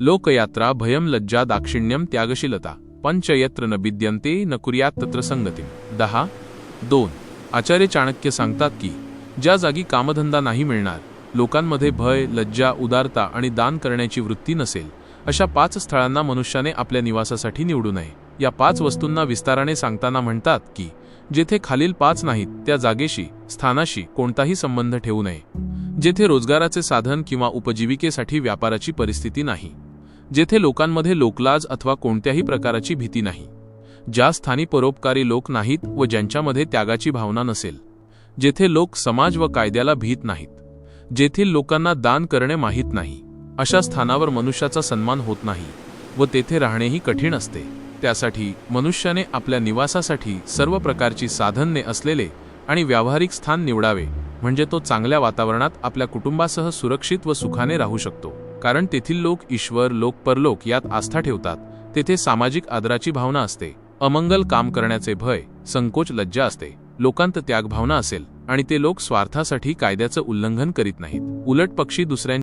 लोकयात्रा भयम लज्जा दाक्षिण्यम त्यागशीलता। पंचयत्र न बिद्यन्ते न कुर्यात तत्र संगते दहा दोन। आचार्य चाणक्य सांगतात की ज्या जागी कामधंदा नाही मिळणार लोकांमध्ये भय लज्जा उदारता आणि दान करण्याची वृत्ती नसेल अशा पाच स्थळांना मनुष्याने आपल्या निवासासाठी निवडू नये. या पाच वस्तूंना विस्ताराने सांगताना म्हणतात की जेथे खालील पाच नाहीत त्या जागेशी स्थानाशी कोणताही संबंध ठेवू नये. जेथे रोजगाराचे साधन किंवा उपजीविकेसाठी व्यापाराची परिस्थिती नाही. जेथे लोकांमध्ये लोकलाज अथवा कोणत्याही प्रकाराची भीती नाही ज्या स्थानी परोपकारी लोक नाहीत व ज्यांच्यामध्ये त्यागाची भावना नसेल जेथे लोक समाज व कायद्याला भीत नाहीत जेथील लोकांना दान करणे माहीत नाही अशा स्थानावर मनुष्याचा सन्मान होत नाही व तेथे राहणेही कठीण असते. त्यासाठी मनुष्याने आपल्या निवासासाठी सर्व प्रकारची साधने असलेले आणि व्यावहारिक स्थान निवडावे म्हणजे तो चांगल्या वातावरणात आपल्या कुटुंबासह सुरक्षित व सुखाने राहू शकतो. कारण तेथील लोक ईश्वर लोक परलोक यात आस्था ठेवतात. तेथे सामाजिक आदराची भावना असते. अमंगल काम करण्याचे भय संकोच लज्जा असते. लोकांत त्यागभावना असेल आणि ते लोक स्वार्थासाठी कायद्याचं उल्लंघन करीत नाहीत. उलट पक्षी दुसऱ्या